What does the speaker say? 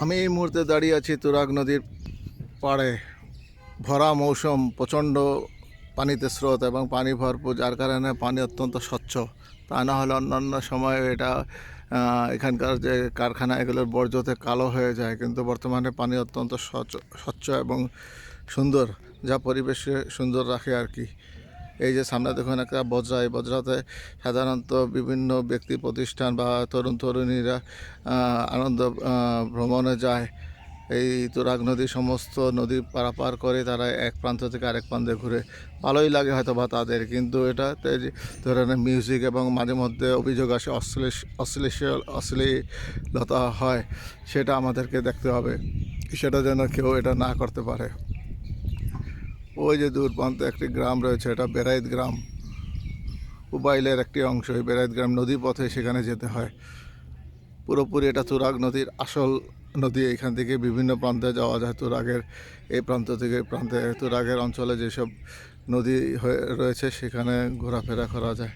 আমি এই মুহূর্তে দাঁড়িয়ে আছি তুরাগ নদীর পাড়ে। ভরা মৌসুম, প্রচণ্ড পানিতে স্রোত এবং পানি ভরপুর, যার কারণে পানি অত্যন্ত স্বচ্ছ। তা না হলে অন্যান্য সময় এটা এখানকার যে কারখানা, এগুলোর বর্জ্যতে কালো হয়ে যায়, কিন্তু বর্তমানে পানি অত্যন্ত স্বচ্ছ স্বচ্ছ এবং সুন্দর, যা পরিবেশে সুন্দর রাখে আর কি। এই যে সামনে দেখুন একটা বজ্রা এই বজ্রাতে সাধারণত বিভিন্ন ব্যক্তি প্রতিষ্ঠান বা তরুণ তরুণীরা আনন্দ ভ্রমণে যায়। এই তুরাগ নদী সমস্ত নদী পারাপার করে তারা এক প্রান্ত থেকে আরেক প্রান্তে ঘুরে। ভালোই লাগে হয়তো বা তাদের, কিন্তু এটাতে যে ধরনের মিউজিক এবং মাঝে মধ্যে অভিযোগ আসে, অশ্লীল অশ্লীল, অশ্লীলতা হয়, সেটা আমাদেরকে দেখতে হবে। সেটা যেন কেউ এটা না করতে পারে। ওই যে দূর প্রান্তে একটি গ্রাম রয়েছে, এটা বেড়াইত গ্রাম। উবাইলের একটি অংশ, এই বেড়াইত গ্রাম নদী পথে সেখানে যেতে হয়। পুরোপুরি এটা তুরাগ নদীর আসল নদী, এখান থেকে বিভিন্ন প্রান্তে যাওয়া যায়। তুরাগের, এই প্রান্ত থেকে প্রান্তে, তুরাগের অঞ্চলে যেসব নদী হয়ে রয়েছে, সেখানে ঘোরাফেরা করা যায়।